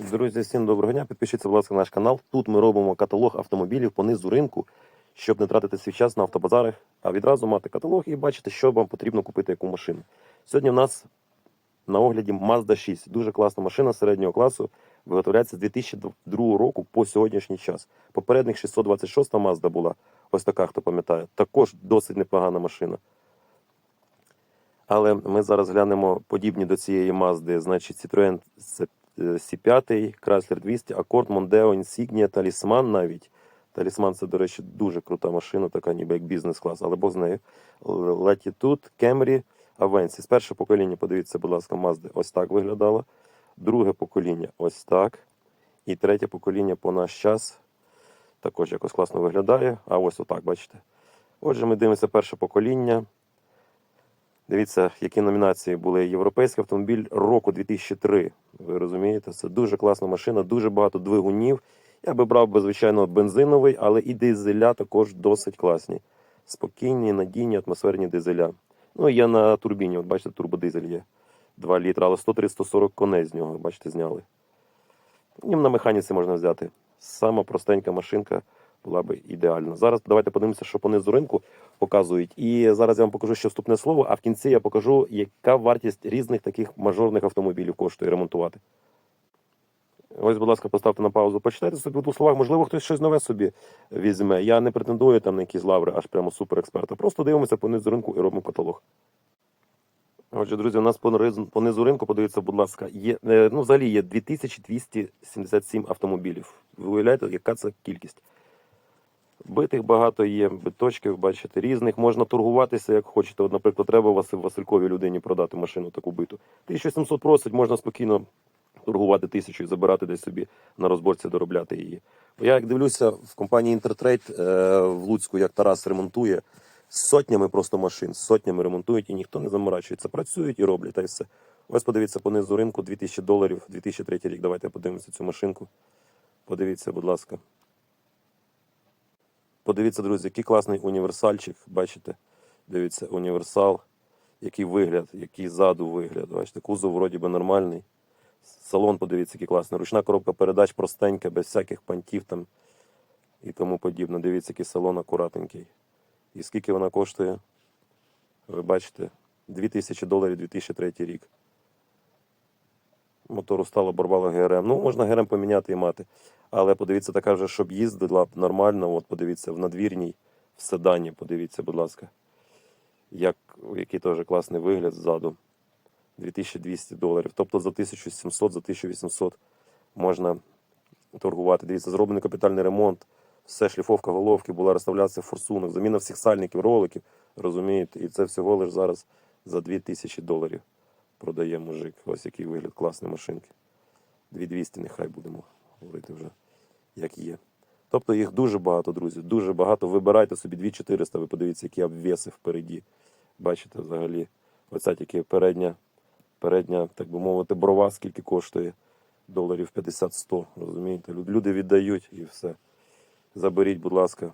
Друзі, всім доброго дня. Підпишіться, будь ласка, на наш канал. Тут ми робимо каталог автомобілів по низу ринку, щоб не тратити свій час на автобазарах, а відразу мати каталог і бачити, що вам потрібно купити, яку машину. Сьогодні в нас на огляді Mazda 6. Дуже класна машина середнього класу. Виготовляється з 2002 року по сьогоднішній час. Попередник 626 Mazda була, ось така, хто пам'ятає. Також досить непогана машина. Але ми зараз глянемо подібні до цієї Mazda, значить Citroen C5, Chrysler 200, Accord, Mondeo, Insignia, Talisman навіть. Талісман це, до речі, дуже крута машина, така ніби як бізнес-клас, але Бог з нею. Latitude, Camry, Avensis. Перше покоління, подивіться, будь ласка, Mazda ось так виглядало. Друге покоління ось так. І третє покоління по наш час також якось класно виглядає. А ось отак, бачите. Отже, ми дивимося перше покоління. Дивіться, які номінації були. Європейський автомобіль року 2003. Ви розумієте, це дуже класна машина, дуже багато двигунів. Я би брав звичайно, бензиновий, але і дизеля також досить класні. Спокійні, надійні, атмосферні дизеля. Ну, є на турбіні, от бачите, турбодизель є 2 літра, але 130-140 коней з нього, бачите, зняли. Нім на механіці можна взяти. Сама простенька машинка була би ідеальна. Зараз давайте подивимося, що понизу ринку показують. І зараз я вам покажу ще вступне слово, а в кінці я покажу, яка вартість різних таких мажорних автомобілів коштує ремонтувати. Ось, будь ласка, поставте на паузу. Почитайте собі у двох словах, можливо, хтось щось нове собі візьме. Я не претендую там на якісь лаври, аж прямо суперексперта. Просто дивимося по низу ринку і робимо каталог. Отже, друзі, у нас по низу ринку, подивіться, будь ласка, є, е, ну, взагалі є 2277 автомобілів. Ви уявляєте, яка це кількість? Битих багато є, биточків, бачите, різних. Можна торгуватися, як хочете. От, наприклад, треба Василь Васильковій людині продати машину таку биту. 1700 просить, можна спокійно торгувати тисячу і забирати десь собі на розборці, доробляти її. Я як дивлюся в компанії Інтертрейд е, в Луцьку, як Тарас ремонтує, сотнями просто машин, сотнями ремонтують і ніхто не заморачується. Працюють і роблять, та й все. Ось подивіться по низу ринку 2000 доларів, 2003 рік. Давайте подивимося цю машинку. Подивіться, будь ласка. Подивіться, друзі, який класний універсальчик. Бачите? Дивіться, універсал, який вигляд, який ззаду вигляд. Бачите, кузов вроді би нормальний. Салон, подивіться, який класний. Ручна коробка передач простенька, без всяких пантів там і тому подібне. Дивіться, який салон акуратненький. І скільки вона коштує? Ви бачите, 2000 доларів 2003 рік. Мотору стало борвало ГРМ. Ну, можна ГРМ поміняти і мати. Але подивіться, така вже, щоб їздила нормально. От подивіться, в надвірній, в седані, подивіться, будь ласка, як, який теж класний вигляд ззаду. 2200 доларів. Тобто за 1700, за 1800 можна торгувати. Дивіться, зроблений капітальний ремонт, все, шліфовка головки, була реставрація форсунок, заміна всіх сальників, роликів. Розумієте? І це всього лиш зараз за 2000 доларів продає мужик. Ось який вигляд класної машинки. 2200 нехай будемо говорити вже, як є. Тобто їх дуже багато, друзі, дуже багато. Вибирайте собі 2400, ви подивіться, які обвеси впереді. Бачите, взагалі, оця тільки передня, передня, так би мовити, брова, скільки коштує доларів 50-100. Розумієте? Люди віддають і все. Заберіть, будь ласка,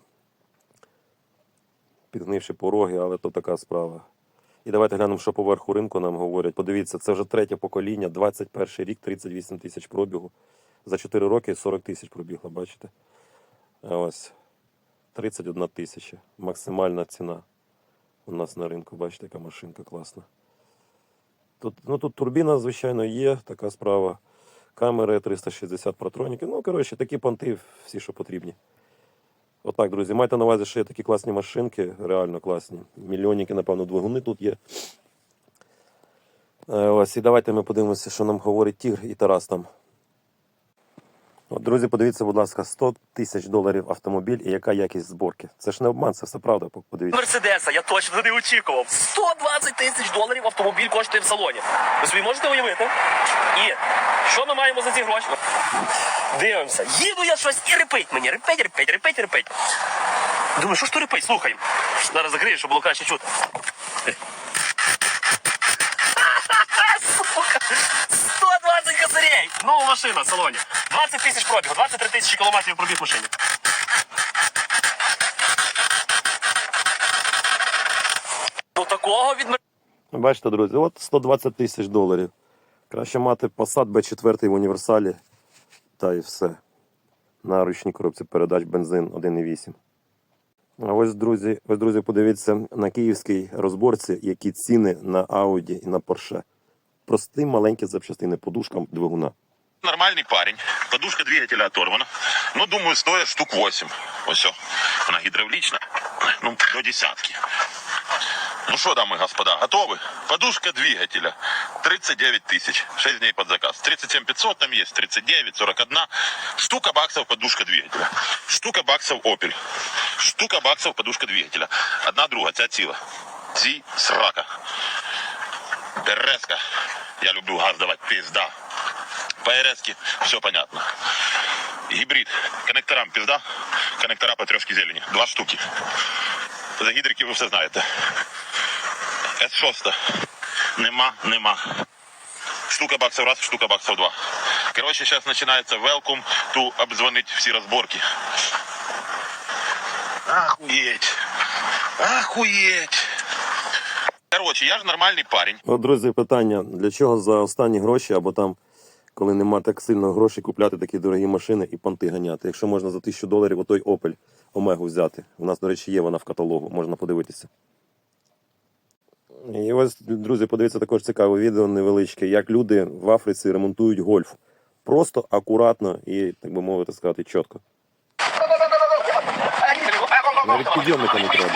підгнивши пороги, але то така справа. І давайте глянемо, що поверху ринку нам говорять. Подивіться, це вже третє покоління, 21 рік, 38 тисяч пробігу. За 4 роки 40 тисяч пробігло, бачите? Ось 31 тисяча. Максимальна ціна у нас на ринку. Бачите, яка машинка класна. Тут, ну, тут турбіна, звичайно, є, така справа. Камери 360 протроніки. Ну, коротше, такі понти, всі, що потрібні. Отак, друзі, майте на увазі, що є такі класні машинки, реально класні. Мільйонники, напевно, двигуни тут є. Е, Ось, і давайте ми подивимося, що нам говорить Тігр і Тарас там. От, друзі, подивіться, будь ласка, 100 тисяч доларів автомобіль і яка якість зборки. Це ж не обман, це все правда. Подивіться. Мерседеса, я точно не очікував. 120 тисяч доларів автомобіль коштує в салоні. Ви собі можете уявити? І що ми маємо за ці гроші? Дивимося. Їду я щось і репить мені. Репить, репить, репить, репить. Думаю, що ж то репить? Слухай. Зараз закрию, щоб було краще чути. Сука. 120 косарей! Нова машина в салоні. 20 тисяч пробігу, 23 тисячі кілометрів пробіг машині. Ну такого від Бачите, друзі, от 120 тисяч доларів. Краще мати Passat B4 в універсалі Та й все. На ручній коробці передач бензин 1,8. А ось, друзі, ось, друзі, подивіться на київській розборці, які ціни на Audi і на Porsche. Прості маленькі запчастини подушкам двигуна. Нормальный парень. Подушка двигателя оторвана. Ну, думаю, стоит штук 8. Вот все. Она гидравлична. Ну, до десятки. Ну что, дамы и господа, готовы? Подушка двигателя. 39 тысяч. 6 дней под заказ. 37 500 там есть. 39, 41. Штука баксов подушка двигателя. Штука баксов Opel. Штука баксов подушка двигателя. Одна друга, ця ціла. Ці срака. РСка. Я люблю газ давать, пизда. По РС все понятно. Гибрид. Коннекторам пизда. Коннектора по трешке зелени. Два штуки. За гідрики ви все знаєте. С6. Нема, нема. Штука баксов раз, штука баксов два. Короче, сейчас начинается welcome to обзвонить всі розборки. Охуеть. Охуеть. Короче, я ж нормальний парень. От, друзі, питання: для чого за останні гроші або там, коли нема так сильно грошей, купляти такі дорогі машини і понти ганяти? Якщо можна за тисячу доларів отой Opel Омегу взяти. У нас, до речі, є вона в каталогу, можна подивитися. І ось, друзі, подивіться також цікаве відео невеличке, як люди в Африці ремонтують гольф. Просто акуратно і, так би мовити, сказати, чітко. Навіть підйомника не треба.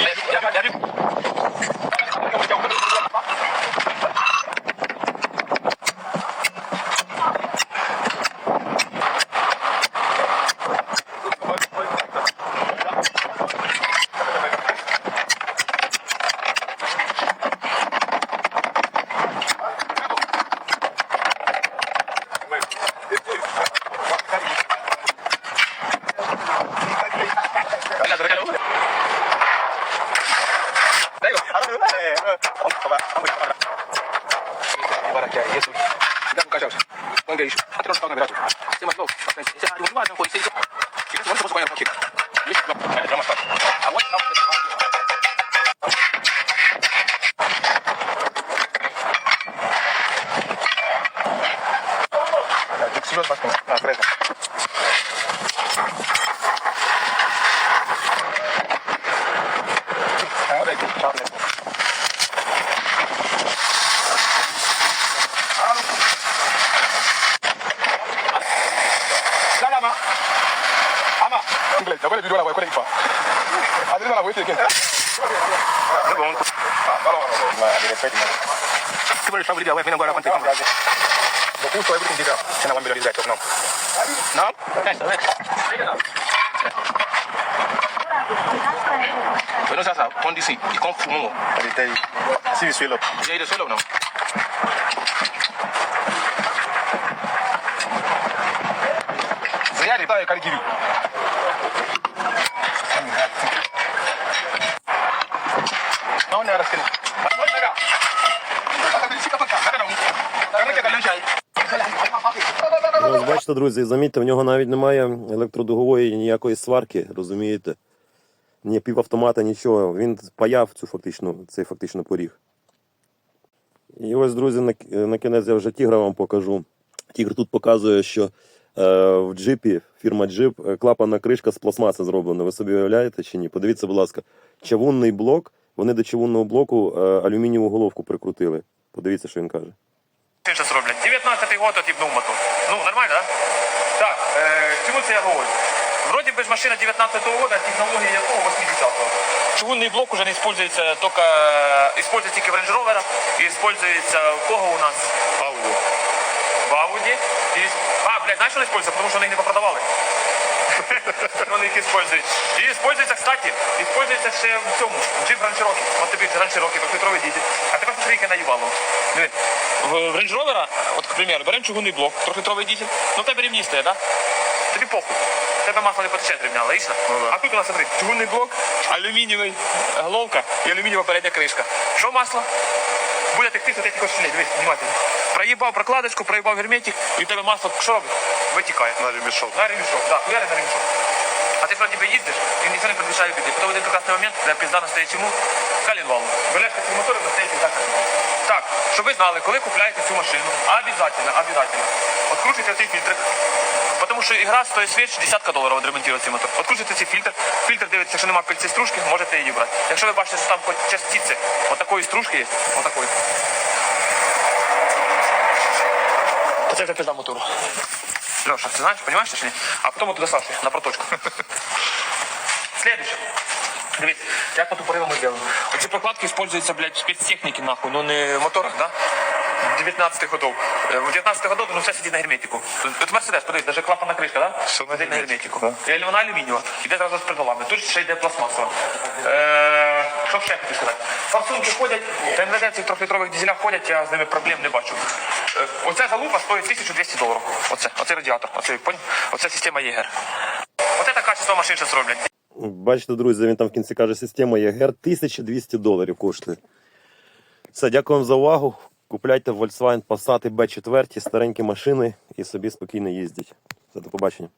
나가지고 그 말고 약간 진짜 아주 훌륭하던 거의 세이죠 이래서 먼저 보고 가야 이렇게 이래서 그만 드라마 스타트 아 원래 나오는 거 육수면 맛있는 아 그래서 잘해 잘해 Shugaban Liga wai finan gwara kwanta kamar. Vou ku so everything diga kana não? Vai zai now. não? Yes, sir. But no, sir, on this, it come from more. I tell you. See the swell up. Yeah, the swell up now. Zaya, the power can não? you. Now, now, that's бачите, друзі, замітьте, в нього навіть немає електродугової ніякої сварки, розумієте? Ні півавтомата, нічого. Він паяв цю фактично, цей фактично поріг. І ось, друзі, на, на кінець я вже тігра вам покажу. Тігр тут показує, що е, в джипі, фірма Джип, е, клапанна кришка з пластмаси зроблена. Ви собі уявляєте чи ні? Подивіться, будь ласка, чавунний блок. Вони до чавунного блоку е, алюмінієву головку прикрутили. Подивіться, що він каже. 19-й год отіпнув мотор. Ну, нормально? Да? Так, е, чому це я говорю? Вроді би ж машина 19-го года, технологія якого 80-го. Чугунний блок уже не используется только, используется тільки в Range Rover, і используется у кого у нас? В Audi. В Audi. І, а, блядь, знаєш, що не используется? Тому що вони їх не попродавали. Вони їх использують. І использується, кстати, использується ще в цьому, в Jeep Grand Cherokee. От тобі Grand Cherokee, трьохлітровий дізель. А тепер яке наїбало. Диви, в в Range Rover, от, к примеру, беремо чугунний блок, трьохлітровий дізель, ну в тебе рівні стоять, да? Тобі похуй. Тебе масло не потече рівня, логічно? А тут у нас, смотри, чугунний блок, алюмінієвий головка і алюмінієва передня кришка. Що масло? Буде текти, то ти щелей, дивись, внимательно. Проїбав прокладочку, проїбав герметик, і в тебе масло що робить? Витікає. На ремішок. На ремішок, так, хуяри на ремішок. А ти вроді би їздиш, і ніхто не підвищає біди. Потім один прекрасний момент, де пізда настає чому? Калінвал. Береш ці мотори, настає пізда калінвал. Так, щоб ви знали, коли купляєте цю машину, обов'язково, обов'язково, откручуйте цей фільтрик. Тому що ігра стоїть свіч десятка доларів відремонтувати цей мотор. Откручуєте цей фільтр, фільтр дивиться, якщо немає пильці стружки, можете її брати. Якщо ви бачите, що там хоч частиці отакої стружки є, отакої. То це вже пизда мотору. Леша, знаєш, розумієш чи ні? А потім туди Саші, на проточку. Следующее. Дивіться, як по тупорилу ми робимо. Оці прокладки використовуються, блядь, в спецтехніці, нахуй, ну не в моторах, да? 19 годов. Е, В 19 годов ну все сидить на герметику. От Мерседес, подивись, навіть клапана кришка, да? Все сидить на герметику. І вона алюмінієва. Іде зразу з придолами. Тут ще йде пластмасова. Е, що ще хотів сказати? Форсунки ходять, та МВД цих трьохлітрових дизелях ходять, я з ними проблем не бачу. Оця залупа стоїть 1200 доларів. Оце, оцей радіатор, оце, оце система ЄГР. Оце така качество машин зараз роблять. Бачите, друзі, він там в кінці каже, система ЄГР 1200 доларів коштує. Все, дякую вам за увагу. Купляйте Volkswagen Passat B4, старенькі машини і собі спокійно їздять. Все, до побачення.